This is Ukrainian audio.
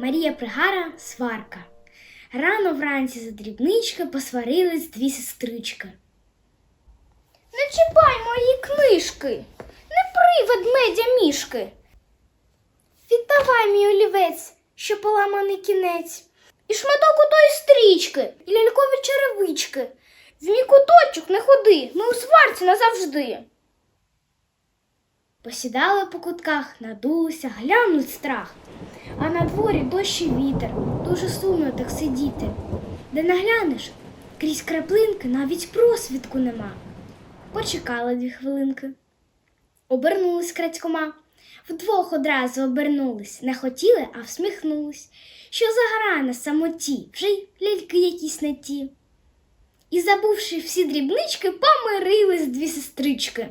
Марія Пригара сварка. Рано вранці за дрібнички посварились дві сестрички. Не чіпай мої книжки, не при ведмедя мішки. Віддавай мій олівець, що поламаний кінець, і шматок отої стрічки, і лялькові черевички. В мій куточок не ходи, ми у сварці назавжди. Посідали по кутках, надулися, глянуть страх. А на дворі дощ і вітер, дуже сумно так сидіти. Де наглянеш, крізь краплинки навіть просвідку нема. Почекали дві хвилинки. Обернулись крадькома. Вдвох одразу обернулись, не хотіли, а всміхнулись. Що за гра на самоті, вже й ляльки якісь не ті. І, забувши всі дрібнички, помирились дві сестрички.